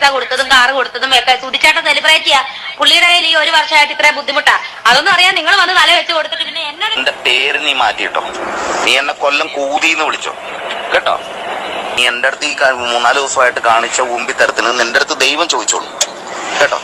പൈസ കൊടുത്തതും കാറ് കൊടുത്തതും ഒക്കെ. സുധിച്ചേട്ടൻ സെലിബ്രേറ്റ് ചെയ്യാ. പുള്ളിയുടെ കയ്യിൽ ഈ ഒരു വർഷമായിട്ട് ഇത്ര ബുദ്ധിമുട്ടാ. അതൊന്നും അറിയാൻ നിങ്ങൾ വന്ന് തല വെച്ച് കൊടുത്തിട്ട് പിന്നെ എന്നോട് എന്റെ പേര് നീ മാറ്റിട്ടോ നീ എന്നെ കൊല്ലം കൂതിന്ന് വിളിച്ചോ? കേട്ടോ? നീ എന്റെ അടുത്ത് ഈ മൂന്നാൽ ദിവസമായിട്ട് കാണിച്ച ഉമ്പിത്തരത്തിന് നിന്റെ അടുത്ത് ദൈവം ചോദിച്ചോളൂ. കേട്ടോ?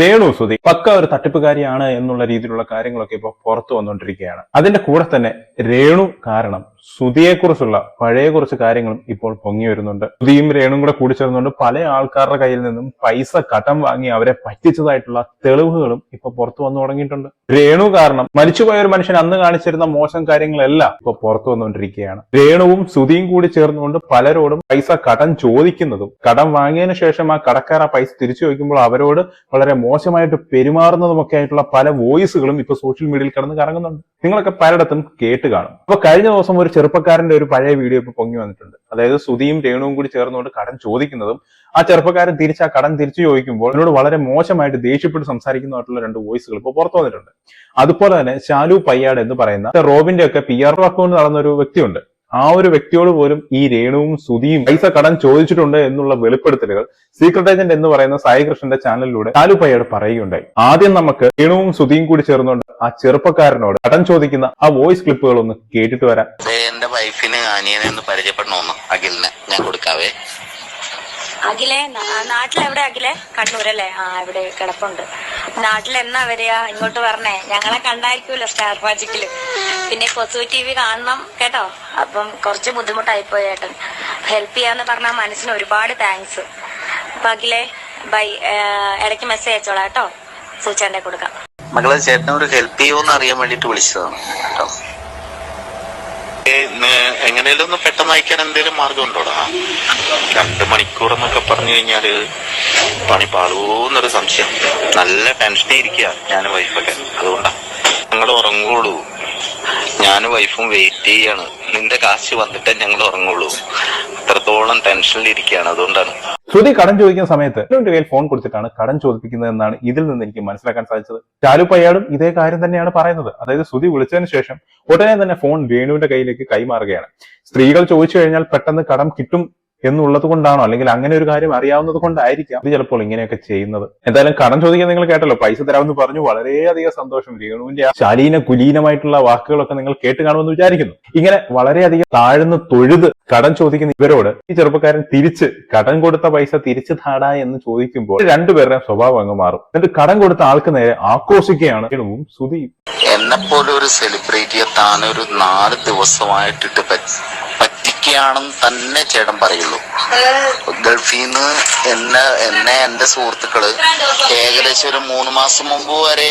രേണു സുധി പക്ക ഒരു തട്ടിപ്പുകാരിയാണ് എന്നുള്ള രീതിയിലുള്ള കാര്യങ്ങളൊക്കെ ഇപ്പോൾ പുറത്തു വന്നുകൊണ്ടിരിക്കുകയാണ് അതിന്റെ കൂടെ തന്നെ രേണു കാരണം സുധിയെക്കുറിച്ചുള്ള പഴയ കുറച്ച് കാര്യങ്ങളും ഇപ്പോൾ പൊങ്ങി വരുന്നുണ്ട്. സുധിയും രേണും കൂടെ കൂടി ചേർന്നുകൊണ്ട് പല ആൾക്കാരുടെ കയ്യിൽ നിന്നും പൈസ കടം വാങ്ങി അവരെ പറ്റിച്ചതായിട്ടുള്ള തെളിവുകളും ഇപ്പൊ പുറത്തു വന്നു തുടങ്ങിയിട്ടുണ്ട്. രേണു കാരണം മരിച്ചുപോയ ഒരു മനുഷ്യൻ അന്ന് കാണിച്ചിരുന്ന മോശം കാര്യങ്ങളെല്ലാം ഇപ്പൊ പുറത്തു വന്നുകൊണ്ടിരിക്കുകയാണ് രേണുവും സുധിയും കൂടി ചേർന്നുകൊണ്ട് പലരോടും പൈസ കടം ചോദിക്കുന്നതും കടം വാങ്ങിയതിനു ശേഷം ആ കടക്കാർ ആ പൈസ തിരിച്ചു ചോദിക്കുമ്പോൾ അവരോട് വളരെ മോശമായിട്ട് പെരുമാറുന്നതുമൊക്കെ ആയിട്ടുള്ള പല വോയിസുകളും ഇപ്പൊ സോഷ്യൽ മീഡിയയിൽ കിടന്ന് കറങ്ങുന്നുണ്ട്. നിങ്ങളൊക്കെ പലയിടത്തും കേട്ട് കാണും. അപ്പൊ കഴിഞ്ഞ ദിവസം ഒരു ചെറുപ്പക്കാരന്റെ ഒരു പഴയ വീഡിയോ ഇപ്പൊ പൊങ്ങി വന്നിട്ടുണ്ട്. അതായത് സുധിയും രേണുവും കൂടി ചേർന്നുകൊണ്ട് കടം ചോദിക്കുന്നതും ആ ചെറുപ്പക്കാരൻ തിരിച്ച് ആ കടം തിരിച്ചു ചോദിക്കുമ്പോൾ എന്നോട് വളരെ മോശമായിട്ട് ദേഷ്യപ്പെട്ട് സംസാരിക്കുന്നതായിട്ടുള്ള രണ്ട് വോയിസുകൾ ഇപ്പോൾ പുറത്തു വന്നിട്ടുണ്ട്. അതുപോലെ തന്നെ ശാലു പയ്യാട് എന്ന് പറയുന്ന റോബിന്റെ ഒക്കെ പി ആർ അക്കൗണ്ട് നടന്ന ഒരു വ്യക്തിയുണ്ട്. ആ ഒരു വ്യക്തിയോട് പോലും ഈ രേണുവും സുധിയും പൈസ കടം ചോദിച്ചിട്ടുണ്ട് എന്നുള്ള വെളിപ്പെടുത്തലുകൾ സീക്രട്ട് ഏജന്റ് എന്ന് പറയുന്ന സായി കൃഷ്ണന്റെ ചാനലിലൂടെ ചാലു പയ്യാട് പറയുകയുണ്ടായി. ആദ്യം നമുക്ക് രേണുവും സുധിയും കൂടി ചേർന്നുകൊണ്ട് ആ ചെറുപ്പക്കാരനോട് കടം ചോദിക്കുന്ന ആ വോയിസ് ക്ലിപ്പുകൾ ഒന്ന് കേട്ടിട്ട് വരാം. എന്റെ വൈഫിന് അനിയനെ ഒന്ന് പരിചയപ്പെടണമെന്ന് അഖിലിനെ ഞാൻ കൊടുക്കാവേ. അഖിലെ നാട്ടിലെവിടെ അഖിലെ? കണ്ണൂരല്ലേ? ആ ഇവിടെ കിടപ്പുണ്ട്. നാട്ടിൽ എന്നാ വരിക? ഇങ്ങോട്ട് പറഞ്ഞേ ഞങ്ങളെ കണ്ടായിരിക്കുമല്ലോ സ്റ്റാർ മാജിക്കിൽ പിന്നെ കൊസു ടി വി കാണണം കേട്ടോ? അപ്പം കുറച്ച് ബുദ്ധിമുട്ടായി പോയി ഏട്ടൻ. ഹെൽപ്പ് ചെയ്യാന്ന് പറഞ്ഞാൽ മനസ്സിന് ഒരുപാട് താങ്ക്സ് അപ്പൊ അഖിലെ ബൈ ഇടയ്ക്ക് മെസ്സേജ് അയച്ചോളാം കേട്ടോ. സൂചാന്റെ കൊടുക്കാം. മകളെ ചേട്ടനെ ഒരു ഹെൽപ്പ് ചെയ്യുമോന്ന് അറിയാൻ വേണ്ടിട്ട് വിളിച്ചതാണ് കേട്ടോ. എങ്ങനെയാലും ഒന്ന് പെട്ടെന്ന് അയക്കാൻ എന്തെങ്കിലും മാർഗം ഉണ്ടോടാ രണ്ട് മണിക്കൂർ എന്നൊക്കെ പറഞ്ഞു കഴിഞ്ഞാൽ പണി പാളൂന്നൊരു സംശയം. നല്ല ടെൻഷനേ ഇരിക്കുക ഞാൻ വൈഫൊക്കെ. അതുകൊണ്ടാ. ഞങ്ങൾ ഉറങ്ങുള്ളൂ. ഞാനും വൈഫും വെയിറ്റ് ചെയ്യാണ്. നിന്റെ കാശ് വന്നിട്ടേ ഞങ്ങൾ ഉറങ്ങുള്ളൂ. അത്രത്തോളം ടെൻഷനിൽ ഇരിക്കുകയാണ് അതുകൊണ്ടാണ്. ശ്രുതി കടം ചോദിക്കുന്ന സമയത്ത് കയ്യിൽ ഫോൺ കൊടുത്തിട്ടാണ് കടം ചോദിപ്പിക്കുന്നതെന്നാണ് ഇതിൽ നിന്ന് എനിക്ക് മനസ്സിലാക്കാൻ സാധിച്ചത്. ചാലു പയ്യാടും ഇതേ കാര്യം തന്നെയാണ് പറയുന്നത്. അതായത് ശ്രുതി വിളിച്ചതിന് ശേഷം ഉടനെ തന്നെ ഫോൺ വേണുവിന്റെ കയ്യിലേക്ക് കൈമാറുകയാണ്. സ്ത്രീകൾ ചോദിച്ചു കഴിഞ്ഞാൽ പെട്ടെന്ന് കടം കിട്ടും എന്നുള്ളത് കൊണ്ടാണോ? അല്ലെങ്കിൽ അങ്ങനെ ഒരു കാര്യം അറിയാവുന്നത് കൊണ്ടായിരിക്കാം ചിലപ്പോൾ ഇങ്ങനെയൊക്കെ ചെയ്യുന്നത്. എന്തായാലും കടം ചോദിക്കാൻ നിങ്ങൾ കേട്ടല്ലോ. പൈസ തരാമെന്ന് പറഞ്ഞു വളരെയധികം സന്തോഷം രേണുവിന്റെ ശാലീന കുലീനമായിട്ടുള്ള വാക്കുകളൊക്കെ നിങ്ങൾ കേട്ട് കാണുമെന്ന് വിചാരിക്കുന്നു. ഇങ്ങനെ വളരെയധികം താഴ്ന്ന് തൊഴുത് കടം ചോദിക്കുന്ന ഇവരോട് ഈ ചെറുപ്പക്കാരൻ തിരിച്ച് കടം കൊടുത്ത പൈസ തിരിച്ചു താടാ എന്ന് ചോദിക്കുമ്പോൾ രണ്ടുപേരുടെയും സ്വഭാവം അങ്ങ് മാറും. എന്നിട്ട് കടം കൊടുത്ത ആൾക്ക് നേരെ ആഘോഷിക്കുകയാണ് രേണുവും എന്നെ എന്നെപ്പോലെ ഒരു സെലിബ്രിറ്റിയെ താനൊരു നാല് ദിവസമായിട്ടിട്ട് പറ്റി- പറ്റിക്കുകയാണെന്ന് തന്നെ ചേട്ടൻ പറയുള്ളൂ. ഗൾഫിൽ നിന്ന് എന്നെ എന്നെ എന്റെ സുഹൃത്തുക്കൾ ഏകദേശം ഒരു മൂന്ന് മാസം മുമ്പ് വരെ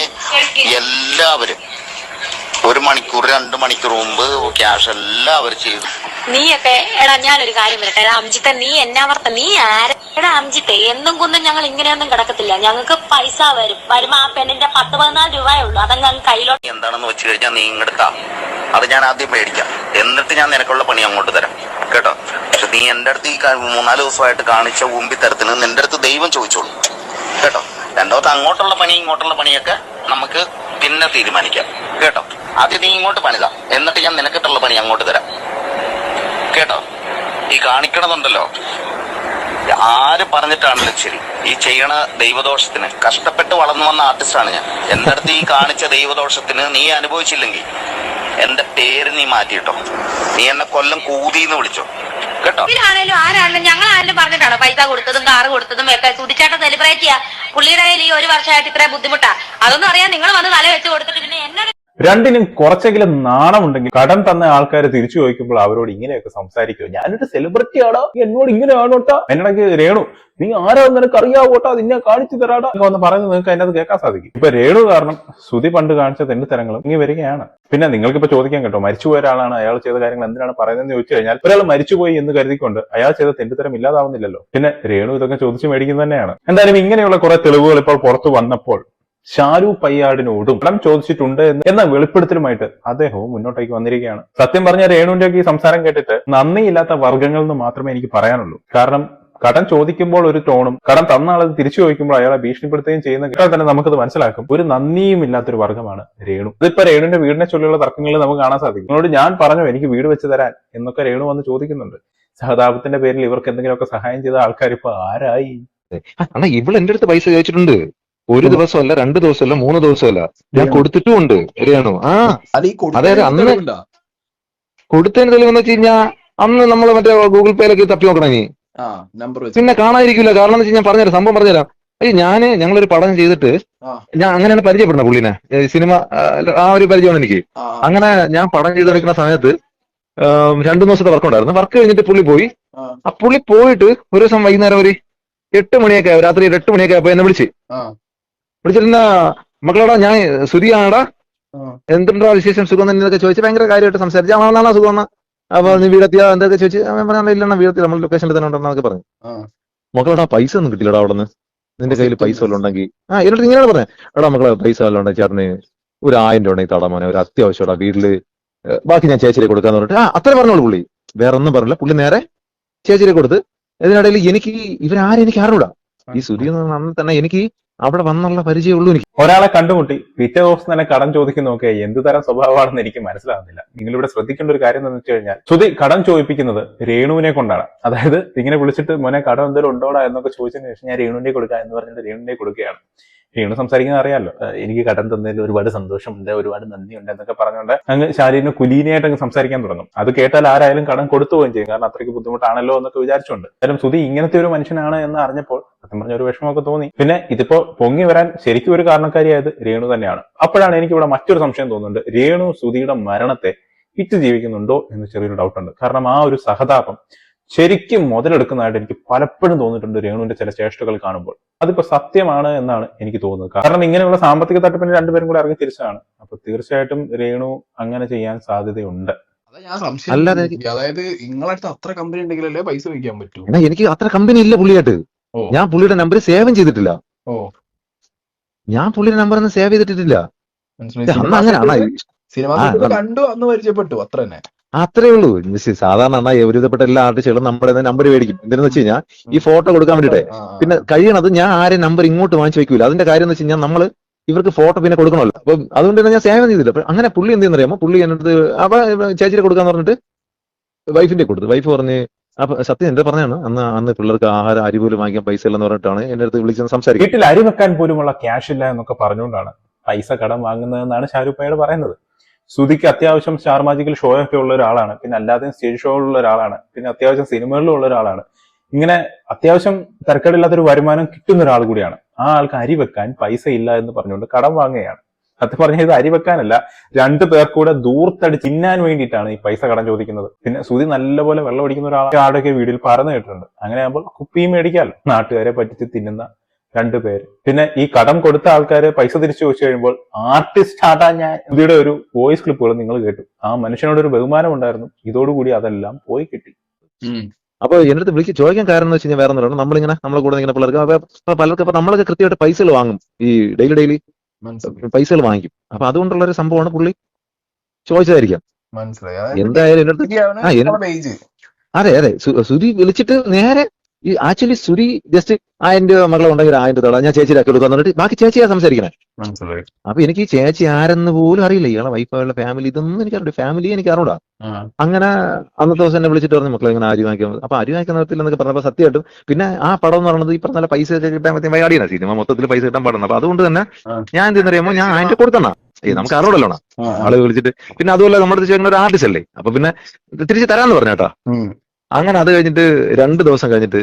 എല്ലാവരും ഒരു മണിക്കൂർ രണ്ട് മണിക്കൂർ മുമ്പ് ക്യാഷ് എല്ലാം അവർ ചെയ്തു. നീയൊക്കെ എടാ ഞാനൊരു കാര്യം വരട്ടെ എടാ അംജിത്തെ നീ എന്നാവർത്ത നീ ആരെടാ അംജിത്തെ എന്നും കുന്നും ഞങ്ങൾ ഇങ്ങനെയൊന്നും കിടക്കത്തില്ല. ഞങ്ങൾക്ക് പൈസ വരും. വരുമ്പോ ആ പെണ്ണിന്റെ പത്ത് പതിനാല് രൂപയേ ഉള്ളൂ. അതങ്ങ് അങ്ങ് കയ്യിലോട്ട് എന്താണെന്ന് വെച്ച് കഴിഞ്ഞാൽ നീ ഇങ്ങോട്ട് അത് ഞാൻ ആദ്യം മേടിക്കാം. എന്നിട്ട് ഞാൻ നിനക്കുള്ള പണി അങ്ങോട്ട് തരാം. കേട്ടോ? പക്ഷെ നീ എന്റെ അടുത്ത് ഈ മൂന്നാൽ ദിവസമായിട്ട് കാണിച്ച ഊമ്പി തരത്തിന് നിന്റെ അടുത്ത് ദൈവം ചോദിച്ചോളൂ. കേട്ടോ? രണ്ടാമത്തെ അങ്ങോട്ടുള്ള പണി ഇങ്ങോട്ടുള്ള പണിയൊക്കെ നമുക്ക് പിന്നെ തീരുമാനിക്കാം. കേട്ടോ? ആദ്യം നീ ഇങ്ങോട്ട് പണിത. എന്നിട്ട് ഞാൻ നിനക്കിട്ടുള്ള പണി അങ്ങോട്ട് തരാം. കേട്ടോ? ഈ കാണിക്കണതുണ്ടല്ലോ. ആര് പറഞ്ഞിട്ടാണല്ലോ ശരി. ഈ ചെയ്യണ ദൈവദോഷത്തിന് കഷ്ടപ്പെട്ട് വളർന്നു വന്ന ആർട്ടിസ്റ്റാണ് ഞാൻ. എന്റെ അടുത്ത് ഈ കാണിച്ച ദൈവദോഷത്തിന് നീ അനുഭവിച്ചില്ലെങ്കിൽ എന്റെ പേര് നീ മാറ്റിയിട്ടോ. നീ എന്നെ കൊല്ലം കൂതി എന്ന് വിളിച്ചോ. കേട്ടോ? ആരാണേലും ഞങ്ങൾ ആരെങ്കിലും പറഞ്ഞിട്ടാണോ പൈസ കൊടുത്തതും കാറ് കൊടുത്തതും ഒക്കെ സുധിച്ചേട്ടൻ സെലിബ്രേറ്റ് ചെയ്യാ. പുള്ളിയുടെ കയ്യിൽ ഈ ഒരു വർഷമായിട്ട് ഇത്ര ബുദ്ധിമുട്ടാ. അതൊന്നും അറിയാൻ നിങ്ങൾ വന്ന് തല വെച്ച് കൊടുത്തിട്ട് പിന്നെ എന്നോട് രണ്ടിനും കുറച്ചെങ്കിലും നാണമുണ്ടെങ്കിൽ കടം തന്ന ആൾക്കാർ തിരിച്ചു ചോദിക്കുമ്പോൾ അവരോട് ഇങ്ങനെയൊക്കെ സംസാരിക്കുക. ഞാനൊരു സെലിബ്രിറ്റി ആടാ. എന്നോട് ഇങ്ങനെ ആണോട്ടാ എന്നടക്ക് രേണു നീ ആരാ നിനക്ക് അറിയാവോട്ടാ? നിന്നെ കാണിച്ചു തരാടാ. എന്ന് പറയുന്നത് നിങ്ങൾക്ക് അതിനകത്ത് കേൾക്കാൻ സാധിക്കും. ഇപ്പൊ രേണു കാരണം ശ്രുതി പണ്ട് കാണിച്ച തെണ്ടിത്തരങ്ങളും ഇങ്ങനെ വരികയാണ്. പിന്നെ നിങ്ങൾക്ക് ഇപ്പൊ ചോദിക്കാൻ കേട്ടോ മരിച്ചുപോയ ഒരാളാണ് അയാൾ ചെയ്ത കാര്യങ്ങൾ എന്തിനാണ് പറയുന്നതെന്ന് ചോദിച്ചു കഴിഞ്ഞാൽ ഒരാൾ മരിച്ചുപോയി എന്ന് കരുതിക്കൊണ്ട് അയാൾ ചെയ്ത തെണ്ടിത്തരം ഇല്ലാതാവുന്നില്ലല്ലോ. പിന്നെ രേണു ഇതൊക്കെ ചോദിച്ചു മേടിക്കുന്നത് തന്നെയാണ്. എന്തായാലും ഇങ്ങനെയുള്ള കുറെ തെളിവുകൾ ഇപ്പോൾ പുറത്തു വന്നപ്പോൾ ഷാരു പയ്യാടിനോടും പണം ചോദിച്ചിട്ടുണ്ട് എന്ന് എന്ന വെളിപ്പെടുത്തലുമായിട്ട് അദ്ദേഹവും മുന്നോട്ടേക്ക് വന്നിരിക്കുകയാണ്. സത്യം പറഞ്ഞ രേണുവിന്റെ ഈ സംസാരം കേട്ടിട്ട് നന്ദിയില്ലാത്ത വർഗങ്ങൾ എന്ന് മാത്രമേ എനിക്ക് പറയാനുള്ളൂ. കാരണം കടം ചോദിക്കുമ്പോൾ ഒരു ടോണും കടം തന്ന ആളെ തിരിച്ചു ചോദിക്കുമ്പോൾ അയാളെ ഭീഷണിപ്പെടുത്തുകയും ചെയ്യുന്ന കേട്ടാൽ തന്നെ നമുക്കത് മനസ്സിലാക്കും. ഒരു നന്ദിയും ഇല്ലാത്തൊരു വർഗമാണ് രേണു. ഇതിപ്പോ രേണുവിന്റെ വീടിനെ ചൊല്ലിയുള്ള തർക്കങ്ങളിൽ നമുക്ക് കാണാൻ സാധിക്കും. നിങ്ങളോട് ഞാൻ പറഞ്ഞു എനിക്ക് വീട് വെച്ച് തരാൻ എന്നൊക്കെ രേണു വന്ന് ചോദിക്കുന്നുണ്ട്. സഹതാപത്തിന്റെ പേരിൽ ഇവർക്ക് എന്തെങ്കിലുമൊക്കെ സഹായം ചെയ്ത ആൾക്കാർ ഇപ്പൊ ആരായി അണ്ണാ ഇവൾ എന്റെ അടുത്ത് പൈസ ചോദിച്ചിട്ടുണ്ട്. ഒരു ദിവസമല്ല രണ്ട് ദിവസമല്ല മൂന്ന് ദിവസമല്ല. ഞാൻ കൊടുത്തിട്ടും ഉണ്ട് ശരിയാണോ? ആ. അതായത് അന്ന് കൊടുത്തതിന് തെളിവ് തെളിവെന്ന് വെച്ച് കഴിഞ്ഞാൽ അന്ന് നമ്മൾ മറ്റേ ഗൂഗിൾ പേയിലൊക്കെ തപ്പി നോക്കണം നീ പിന്നെ കാണാതിരിക്കില്ല. കാരണം എന്ന് വെച്ച് ഞാൻ പറഞ്ഞുതരാം സംഭവം പറഞ്ഞുതരാം. അയ്യോ ഞാൻ ഞങ്ങളൊരു പടം ചെയ്തിട്ട് ഞാൻ അങ്ങനെയാണ് പരിചയപ്പെടുന്നത് പുള്ളിനെ. സിനിമ ആ, ഒരു പരിചയമാണ് എനിക്ക്. അങ്ങനെ ഞാൻ പടം ചെയ്തെടുക്കുന്ന സമയത്ത് രണ്ടു ദിവസത്തെ വർക്ക് ഉണ്ടായിരുന്നു. വർക്ക് കഴിഞ്ഞിട്ട് പുള്ളി പോയി. ആ. പുള്ളി പോയിട്ട് ഒരു ദിവസം വൈകുന്നേരം ഒരു എട്ട് മണിയൊക്കെ രാത്രി എട്ട് മണിയൊക്കെ ആയപ്പോ എന്നെ വിളിച്ച്. വിളിച്ചിരുന്ന മക്കളോടാ ഞാൻ സുരിയാണടാ. എന്തുണ്ടാ വിശേഷം? സുഖം തന്നെ എന്നൊക്കെ ചോദിച്ചു ഭയങ്കര കാര്യമായിട്ട് സംസാരിച്ചു. അവൻ സുഖം അപ്പൊ നീ വീടെത്തിയാ എന്തൊക്കെ ചോദിച്ചു? അവൻ വീടത്തിൽ വീടെത്തി. നമ്മൾ ലൊക്കേഷനിൽ തന്നെ ഉണ്ടെന്നൊക്കെ പറഞ്ഞു. മക്കളോടാ പൈസ ഒന്നും കിട്ടില്ലടാ അവിടെ നിന്ന് നിന്റെ കയ്യിൽ പൈസ വല്ലതും ഉണ്ടെങ്കിൽ. ആ എന്നിട്ട് ഇങ്ങനെയാണ് പറഞ്ഞത് എടാ മക്കളെ പൈസ വല്ലതും ഉണ്ടെങ്കിൽ ചേട്ടന് ഒരു ആയിരം രൂപ ഉണ്ടെങ്കിൽ തടാ മോനെ. ഒരു അത്യാവശ്യമാടാ വീട്ടിൽ ബാക്കി ഞാൻ ചേച്ചിയെ കൊടുക്കാന്ന് പറഞ്ഞിട്ട്. ആ അത്ര പറഞ്ഞോളൂ പുള്ളി. വേറെ ഒന്നും പറഞ്ഞില്ല. പുള്ളി നേരെ ചേച്ചിയെ കൊടുത്ത്. ഇതിനിടയിൽ എനിക്ക് ഇവരാരും എനിക്ക് അറിഞ്ഞൂടാ. ഈ സുധി എന്ന് തന്നെ എനിക്ക് അവിടെ വന്നുള്ള പരിചയമുള്ളൂ എനിക്ക്. ഒരാളെ കണ്ടുമുട്ടി പിറ്റേ ദിവസം തന്നെ കടം ചോദിക്കുന്നതൊക്കെ എന്ത് തരം സ്വഭാവമാണെന്ന് എനിക്ക് മനസ്സിലാകുന്നില്ല നിങ്ങൾ ഇവിടെ ശ്രദ്ധിക്കേണ്ട ഒരു കാര്യം എന്ന് വെച്ച് കഴിഞ്ഞാൽ ശ്രുതി കടം ചോദിപ്പിക്കുന്നത് രേണുവിനെ കൊണ്ടാണ്. അതായത് ഇങ്ങനെ വിളിച്ചിട്ട് മോനെ കടം എന്തെങ്കിലും ഉണ്ടോടാ? എന്നൊക്കെ ചോദിച്ചതിന് ശേഷം ഞാൻ രേണുവിനെ കൊടുക്കാം എന്ന് പറഞ്ഞിട്ട് രേണുവിനെ കൊടുക്കുകയാണ്. രേണു സംസാരിക്കുന്ന അറിയാമല്ലോ എനിക്ക് കടം തന്നതിൽ ഒരുപാട് സന്തോഷമുണ്ട് ഒരുപാട് നന്ദിയുണ്ട് എന്നൊക്കെ പറഞ്ഞുകൊണ്ട് അങ്ങ് ശാരീരിക കുലീനയായിട്ട് അങ്ങ് സംസാരിക്കാൻ തുടങ്ങും. അത് കേട്ടാൽ ആരായാലും കടം കൊടുത്തു പോവുകയും ചെയ്യും. കാരണം അത്രയ്ക്ക് ബുദ്ധിമുട്ടാണല്ലോ എന്നൊക്കെ വിചാരിച്ചുകൊണ്ട് കാരണം സുധി ഇങ്ങനത്തെ ഒരു മനുഷ്യനാണ് എന്ന് അറിഞ്ഞപ്പോൾ സത്യം പറഞ്ഞ ഒരു വിഷമമൊക്കെ തോന്നി. പിന്നെ ഇതിപ്പോ പൊങ്ങി വരാൻ ശരിക്കും ഒരു കാരണക്കാരിയായത് രേണു തന്നെയാണ്. അപ്പോഴാണ് എനിക്ക് ഇവിടെ മറ്റൊരു സംശയം തോന്നുന്നുണ്ട്. രേണു സുധിയുടെ മരണത്തെ വിറ്റ് ജീവിക്കുന്നുണ്ടോ എന്ന് ചെറിയൊരു ഡൗട്ടുണ്ട് കാരണം ആ ഒരു സഹതാപം ശരിക്കും മുതലെടുക്കുന്നതായിട്ട് എനിക്ക് പലപ്പോഴും തോന്നിയിട്ടുണ്ട് രേണുവിന്റെ ചില ചേഷ്ടകൾ കാണുമ്പോൾ. അതിപ്പോ സത്യമാണ് എന്നാണ് എനിക്ക് തോന്നുന്നത്. കാരണം ഇങ്ങനെയുള്ള സാമ്പത്തിക തട്ടിപ്പിന് രണ്ടുപേരും കൂടെ ഇറങ്ങി തിരിച്ചാണ് അപ്പൊ തീർച്ചയായിട്ടും രേണു അങ്ങനെ ചെയ്യാൻ സാധ്യതയുണ്ട്. അതാ ഞാൻ സംശയം അല്ലാതെ അതായത് അത്ര കമ്പനി ഉണ്ടെങ്കിലല്ലേ പൈസ വയ്ക്കാൻ പറ്റൂ? എനിക്ക് അത്ര കമ്പനി ഇല്ല പുള്ളിയായിട്ട്. ഞാൻ പുള്ളിയുടെ നമ്പർ സേവ് ചെയ്തിട്ടില്ല. ഓ. ഞാൻ പുള്ളിയുടെ നമ്പർ ഒന്നും സേവ് ചെയ്തിട്ടില്ല. അങ്ങനെ സിനിമ കണ്ടു അന്ന് പരിചയപ്പെട്ടു അത്ര തന്നെ അത്രേ ഉള്ളൂ. സാധാരണ ഒരുവിധപ്പെട്ട എല്ലാ ആർട്ടിസ്റ്റുകളും നമ്മുടെ നമ്പർ മേടിക്കും. എന്തെന്ന് വെച്ച് കഴിഞ്ഞാൽ ഈ ഫോട്ടോ കൊടുക്കാൻ വേണ്ടിട്ട്. പിന്നെ കഴിയണത് ഞാൻ ആരെ നമ്പർ ഇങ്ങോട്ട് വാങ്ങിച്ചു വെക്കൂല. അതിന്റെ കാര്യം എന്ന് വെച്ച് കഴിഞ്ഞാൽ നമ്മൾ ഇവർക്ക് ഫോട്ടോ പിന്നെ കൊടുക്കണമല്ലോ. അപ്പൊ അതുകൊണ്ട് തന്നെ ഞാൻ സേവനം ചെയ്തില്ല അപ്പൊ അങ്ങനെ പുള്ളി എന്ത് ചെയ്യുന്നറിയാമോ? പുള്ളി എന്നിട്ട് അപ്പൊ ചേച്ചിയെ കൊടുക്കാന്ന് പറഞ്ഞിട്ട് വൈഫിന്റെ കൊടുത്തു. വൈഫ് പറഞ്ഞ് അപ്പൊ സത്യം എന്റെ പറഞ്ഞാണ് അന്ന് അന്ന് പിള്ളേർക്ക് ആഹാരം അരി പോലും വാങ്ങിക്കാൻ പൈസ ഇല്ലെന്ന് പറഞ്ഞിട്ടാണ് എന്റെ അടുത്ത് വിളിച്ച് സംസാരിക്കും. വീട്ടിൽ അരി വെക്കാൻ പോലുമുള്ള ക്യാഷ് ഇല്ല എന്നൊക്കെ പറഞ്ഞുകൊണ്ടാണ് പൈസ കടം വാങ്ങുന്നതെന്നാണ് ഷാരൂഖ് പറയുന്നത്. സുധിക്ക് അത്യാവശ്യം സ്റ്റാർ മാജിക്കൽ ഷോ ഒക്കെ ഉള്ള ഒരാളാണ്. പിന്നെ അല്ലാതെ സ്റ്റേജ് ഷോ ഉള്ള ഒരാളാണ്. പിന്നെ അത്യാവശ്യം സിനിമകളിലും ഉള്ള ഒരാളാണ്. ഇങ്ങനെ അത്യാവശ്യം തരക്കേടില്ലാത്തൊരു വരുമാനം കിട്ടുന്ന ഒരാൾ കൂടിയാണ്. ആ ആൾക്ക് അരി വെക്കാൻ പൈസ ഇല്ല എന്ന് പറഞ്ഞുകൊണ്ട് കടം വാങ്ങുകയാണ്. അത് പറഞ്ഞ ഇത് അരി വെക്കാനല്ല രണ്ടു പേർ ദൂർത്തടി ചിന്നാൻ വേണ്ടിയിട്ടാണ് ഈ പൈസ കടം ചോദിക്കുന്നത്. പിന്നെ സുധി നല്ലപോലെ വെള്ളം അടിക്കുന്ന ഒരാൾ ആടൊക്കെ വീട്ടിൽ പറഞ്ഞു കേട്ടിട്ടുണ്ട്. അങ്ങനെ ആകുമ്പോൾ കുപ്പിയും മേടിക്കാമല്ലോ. നാട്ടുകാരെ പറ്റിച്ച് തിന്നുന്ന രണ്ടുപേര് പിന്നെ ഈ കടം കൊടുത്ത ആൾക്കാര് പൈസ തിരിച്ചു ചോദിച്ചു കഴിയുമ്പോൾ ആർട്ടിസ്റ്റ് ആട്ടാ ഞാൻ. ഇതിയുടെ ഒരു വോയിസ് ക്ലിപ്പുകൾ നിങ്ങൾ കേട്ടു. ആ മനുഷ്യനോട് ഒരു ബഹുമാനം ഉണ്ടായിരുന്നു. ഇതോടുകൂടി അതെല്ലാം പോയി കിട്ടി. അപ്പൊ എന്റെ അടുത്ത് വിളിച്ച് ചോദിക്കാൻ കാരണം എന്ന് വെച്ച് കഴിഞ്ഞാൽ വേറെ ഒന്നും നമ്മളിങ്ങനെ നമ്മളെ കൂടെ ഇങ്ങനെ പിള്ളേർക്ക്. അപ്പൊ അപ്പൊ പലർക്ക് അപ്പൊ നമ്മളൊക്കെ കൃത്യമായിട്ട് പൈസകൾ വാങ്ങും. ഈ ഡെയിലി ഡെയിലി പൈസകൾ വാങ്ങിക്കും. അപ്പൊ അതുകൊണ്ടുള്ള ഒരു സംഭവമാണ് പുള്ളി ചോദിച്ചതായിരിക്കാം. മനസ്സിലായി. എന്തായാലും എന്റെ അടുത്ത് ശരിയാണ് ആ, പേജ് അതെ അതെ. സുധി സുരി വിളിച്ചിട്ട് നേരെ ഈ ആക്ച്വലി സുരി ജസ്റ്റ് ആ എന്റെ മകളെ ഉണ്ടെങ്കിൽ ആ എന്റെ തടാ ഞാൻ ചേച്ചിയുടെ അക്കൗണ്ട് തന്നിട്ട് ബാക്കി ചേച്ചിയാ സംസാരിക്കണേ. അപ്പൊ എനിക്ക് ഈ ചേച്ചി ആരെന്ന് പോലും അറിയില്ല. ഇയാളെ വൈഫായുള്ള ഫാമിലി ഇതൊന്നും എനിക്ക് അറിയില്ല ഫാമിലി എനിക്ക് അറിഞ്ഞൂടാ. അങ്ങനെ അന്നത്തെ ദിവസം എന്നെ വിളിച്ചിട്ട് പറഞ്ഞു മക്കളെ ഇങ്ങനെ വാങ്ങിക്കാൻ അപ്പൊ അരി വാങ്ങിക്കാൻ നിർത്തില്ല എന്നൊക്കെ പറഞ്ഞപ്പോ സത്യമായിട്ടും പിന്നെ ആ പടം എന്ന് പറയുന്നത് ഈ പറഞ്ഞ പൈസ ഒക്കെ കിട്ടാൻ പറ്റിയ വയാടിയാണ് സിനിമ മൊത്തത്തിൽ പൈസ കിട്ടാൻ പാടണം അപ്പൊ അതുകൊണ്ട് തന്നെ ഞാൻ എന്തെന്ന് അറിയാമോ ഞാൻ അതിന്റെ കൊടുത്തണ ഏ നമുക്ക് ആ. ആൾ വിളിച്ചിട്ട്. പിന്നെ അതുപോലെ നമ്മുടെ ചേട്ടൻ ഒരു ആർട്ടിസ്റ്റ് അല്ലേ? അപ്പൊ പിന്നെ തിരിച്ച് തരാന്ന് പറഞ്ഞേട്ടാ. അങ്ങനെ അത് കഴിഞ്ഞിട്ട് രണ്ട് ദിവസം കഴിഞ്ഞിട്ട്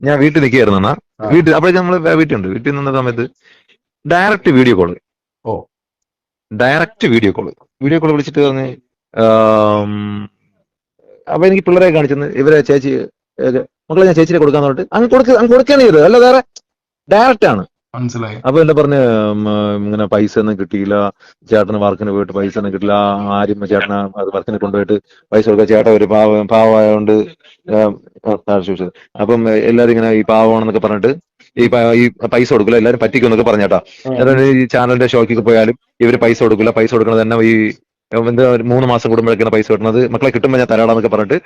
ഞാൻ വീട്ടിൽ നിൽക്കുകയായിരുന്നു എന്നാ വീട്ടിൽ അപ്പോഴേക്കും നമ്മൾ വീട്ടിലുണ്ട് വീട്ടിൽ നിന്ന സമയത്ത് ഡയറക്റ്റ് വീഡിയോ കോൾ ഓ. Direct video call video call വിളിച്ചിട്ട് പറഞ്ഞ് അപ്പൊ എനിക്ക് പിള്ളേരെ കാണിച്ചെന്ന് ഇവരെ ചേച്ചി മക്കളെ ഞാൻ ചേച്ചിയെ കൊടുക്കാന്ന് പറഞ്ഞിട്ട് അങ്ങ് കൊടുക്ക അങ്ങ് കൊടുക്കുകയാണ് ചെയ്തത്. അല്ല വേറെ ഡയറക്റ്റ് ആണ്. മനസ്സിലായി. അപ്പൊ എന്താ പറഞ്ഞ ഇങ്ങനെ പൈസ ഒന്നും കിട്ടിയില്ല ചേട്ടന് വർക്കിന് പോയിട്ട് പൈസ ഒന്നും കിട്ടില്ല ആരും ചേട്ടന് വർക്കിന് കൊണ്ടുപോയിട്ട് പൈസ കൊടുക്കുക ചേട്ടൻ ഒരു പാവ പാവമായതുകൊണ്ട് ചോദിച്ചത് അപ്പം എല്ലാരും ഇങ്ങനെ ഈ പാവമാണെന്നൊക്കെ പറഞ്ഞിട്ട് ഈ ഈ പൈസ കൊടുക്കില്ല എല്ലാരും പറ്റിക്കും എന്നൊക്കെ പറഞ്ഞേട്ടാ ഈ ചാനലിന്റെ ഷോക്കൊക്കെ പോയാലും ഇവർ പൈസ കൊടുക്കില്ല പൈസ കൊടുക്കുന്നത് തന്നെ ഈ എന്താ മൂന്ന് മാസം കൂടുമ്പോഴൊക്കെയാണ് പൈസ കിട്ടുന്നത്. മക്കളെ കിട്ടുമ്പോൾ ഞാൻ തരാടാന്നൊക്കെ പറഞ്ഞിട്ട്.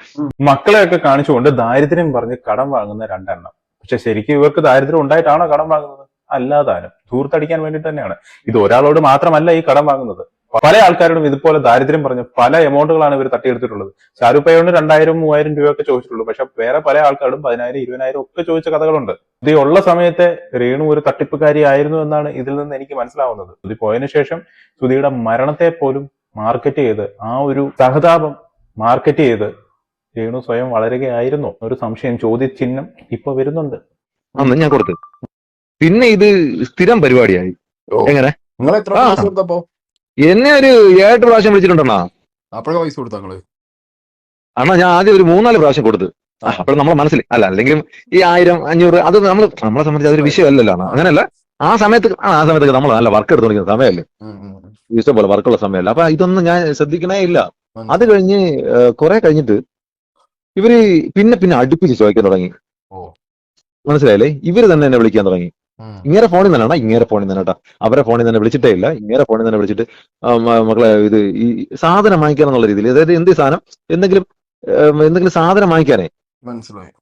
മക്കളെയൊക്കെ കാണിച്ചുകൊണ്ട് ദാരിദ്ര്യം പറഞ്ഞ് കടം വാങ്ങുന്ന രണ്ടെണ്ണം. പക്ഷെ ശരിക്കും ഇവർക്ക് ദാരിദ്ര്യം ഉണ്ടായിട്ടാണോ കടം വാങ്ങുന്നത്? അല്ലാതാനും ധൂർത്തടിക്കാൻ വേണ്ടി തന്നെയാണ്. ഇത് ഒരാളോട് മാത്രമല്ല ഈ കടം വാങ്ങുന്നത്. പല ആൾക്കാരോടും ഇതുപോലെ ദാരിദ്ര്യം പറഞ്ഞ് പല എമൗണ്ടുകളാണ് ഇവർ തട്ടിയെടുത്തിട്ടുള്ളത്. ഷാരൂഖ് രണ്ടായിരം മൂവായിരം രൂപയൊക്കെ ചോദിച്ചിട്ടുള്ളൂ. പക്ഷെ വേറെ പല ആൾക്കാരും പതിനായിരം ഇരുപതിനായിരം ഒക്കെ ചോദിച്ച കഥകളുണ്ട്. ഇത് ഉള്ള സമയത്തെ രേണു ഒരു തട്ടിപ്പുകാരി ആയിരുന്നു എന്നാണ് ഇതിൽ നിന്ന് എനിക്ക് മനസ്സിലാവുന്നത്. സുധി പോയതിനു ശേഷം സുധിയുടെ മരണത്തെ പോലും മാർക്കറ്റ് ചെയ്ത് ആ ഒരു സഹതാപം മാർക്കറ്റ് ചെയ്ത് രേണു സ്വയം വളരുകയായിരുന്നു. ഒരു സംശയം ചോദ്യചിഹ്നം ഇപ്പൊ വരുന്നുണ്ട്. ഞാൻ കൊടുത്തു. പിന്നെ ഇത് സ്ഥിരം പരിപാടിയായി. എങ്ങനെ? നിങ്ങൾ എത്ര. പൈസ കൊടുത്തപ്പോ? എന്നെ ഒരു ഏഴെട്ട് പ്രാവശ്യം വിളിച്ചിട്ടുണ്ടെണ്ണാ. അപ്പോഴേ പൈസ കൊടുത്ത നിങ്ങൾ? അണ്ണാ ഞാൻ ആദ്യം ഒരു മൂന്നാൽ പ്രാവശ്യം കൊടുത്തു. അപ്പോഴും അപ്പോൾ നമ്മളെ മനസ്സിൽ അല്ല അല്ലെങ്കിലും ഈ ആയിരം അഞ്ഞൂറ് അത് നമ്മൾ നമ്മളെ സംബന്ധിച്ച് അതൊരു വിഷയമല്ലല്ലോ അണ്ണാ. അങ്ങനെയല്ല. ആ സമയത്ത് ആ സമയത്ത് സമയത്തൊക്കെ നമ്മൾ നല്ല വർക്ക് എടുത്തുകൊണ്ടിരിക്കുന്ന സമയമല്ലേ? ഉം, ഉം, ഉം. ഇഷ്ടം പോലെ വർക്കുള്ള സമയമല്ല? അപ്പൊ ഇതൊന്നും ഞാൻ ശ്രദ്ധിക്കണേ ഇല്ല. അത് കഴിഞ്ഞ് കുറെ കഴിഞ്ഞിട്ട് ഇവർ പിന്നെ പിന്നെ അടുപ്പിച്ച് ചോദിക്കാൻ തുടങ്ങി. മനസ്സിലായില്ലേ? ഇവർ തന്നെ എന്നെ വിളിക്കാൻ തുടങ്ങി. ഇങ്ങേരെ ഫോണിൽ തന്നെ ഇങ്ങേരെ ഫോണിൽ തന്നെ കേട്ടോ അവരെ ഫോണിൽ തന്നെ വിളിച്ചിട്ടേ ഇല്ല. ഇങ്ങേരെ ഫോണിൽ തന്നെ വിളിച്ചിട്ട് മക്കളെ ഇത് ഈ സാധനം വാങ്ങിക്കണം എന്നുള്ള രീതിയിൽ അതായത് എന്ത് സാധനം? എന്തെങ്കിലും എന്തെങ്കിലും സാധനം വാങ്ങിക്കാനേ? മനസ്സിലായി.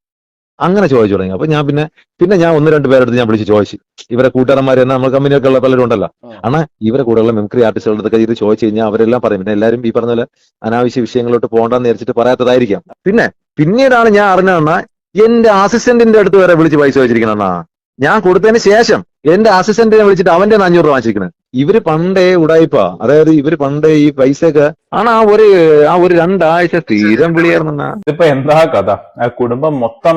അങ്ങനെ ചോദിച്ചു തുടങ്ങി. അപ്പൊ ഞാൻ പിന്നെ പിന്നെ ഞാൻ ഒന്ന് രണ്ട് പേരെടുത്ത് ഞാൻ വിളിച്ച് ചോദിച്ചു. ഇവരെ കൂട്ടുകാരന്മാർ തന്നെ നമ്മൾ കമ്പനിയൊക്കെ ഉള്ള പലരും ഉണ്ടല്ലോ. ആ. അണ്ണാ ഇവരെ കൂടെയുള്ള മെമിക്രി ആർട്ടിസ്റ്റുകളുടെ ഇത് ചോദിച്ചു കഴിഞ്ഞാൽ അവരെല്ലാം പറയും. പിന്നെ എല്ലാവരും ഈ പറഞ്ഞ പോലെ അനാവശ്യ വിഷയങ്ങളോട്ട് പോകണ്ടെന്ന് വിചാരിച്ചിട്ട് പറയാത്തതായിരിക്കാം. പിന്നെ പിന്നീടാണ് ഞാൻ അറിഞ്ഞതെന്നാ എന്റെ അസിസ്റ്റന്റിന്റെ അടുത്ത് വരെ വിളിച്ച് പൈസ വെച്ചിരിക്കണം അണ്ണാ. ഞാൻ കൊടുത്തതിന് ശേഷം എന്റെ അസിസ്റ്റന്റിനെ വിളിച്ചിട്ട് അവന്റെ അഞ്ഞൂറ് രൂപ വാങ്ങിച്ചിരിക്കുന്നത് ഇവർ പണ്ടേ ഉടായിപ്പാ. അതായത് ഇവർ പണ്ടേ ഈ പൈസയൊക്കെ ആണ് ആ ഒരു ആ ഒരു രണ്ടാഴ്ച തീരം വിളിയായിരുന്നാ ഇതിപ്പോ എന്താ കഥ? ആ കുടുംബം മൊത്തം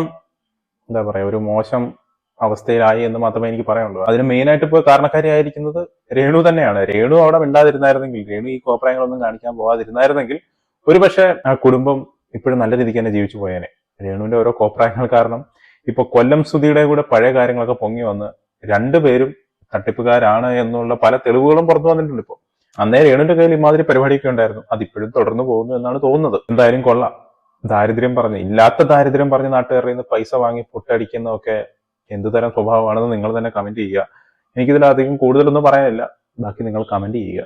എന്താ പറയാ ഒരു മോശം അവസ്ഥയിലായി എന്ന് മാത്രമേ എനിക്ക് പറയാനുള്ളൂ. അതിന് മെയിൻ ആയിട്ട് ഇപ്പോൾ കാരണക്കാരിയായിരിക്കുന്നത് രേണു തന്നെയാണ്. രേണു അവിടെ മിണ്ടാതിരുന്നായിരുന്നെങ്കിൽ രേണു ഈ കോപ്രായങ്ങളൊന്നും കാണിക്കാൻ പോവാതിരുന്നായിരുന്നെങ്കിൽ ഒരുപക്ഷെ ആ കുടുംബം ഇപ്പോഴും നല്ല രീതിക്ക് തന്നെ ജീവിച്ചു പോയേനെ. രേണുവിന്റെ ഓരോ കോപ്രായങ്ങൾ കാരണം ഇപ്പൊ കൊല്ലം സുധിയുടെ കൂടെ പഴയ കാര്യങ്ങളൊക്കെ പൊങ്ങി വന്ന് രണ്ടുപേരും തട്ടിപ്പുകാരാണ് എന്നുള്ള പല തെളിവുകളും പുറത്തു വന്നിട്ടുണ്ട് ഇപ്പോൾ അന്നേ രേണുവിന്റെ കയ്യിൽ ഇമാതിരി പരിപാടിയൊക്കെ ഉണ്ടായിരുന്നു. അതിപ്പോഴും തുടർന്നു പോകുന്നു എന്നാണ് തോന്നുന്നത്. എന്തായാലും കൊള്ളാം. ദാരിദ്ര്യം പറഞ്ഞ് ഇല്ലാത്ത ദാരിദ്ര്യം പറഞ്ഞ് നാട്ടുകാരിൽ നിന്ന് പൈസ വാങ്ങി പൊട്ടടിക്കുന്നതൊക്കെ എന്ത് തരം സ്വഭാവമാണെന്ന് നിങ്ങൾ തന്നെ കമന്റ് ചെയ്യുക. എനിക്കിതിലധികം കൂടുതലൊന്നും പറയാനില്ല. ബാക്കി നിങ്ങൾ കമന്റ് ചെയ്യുക.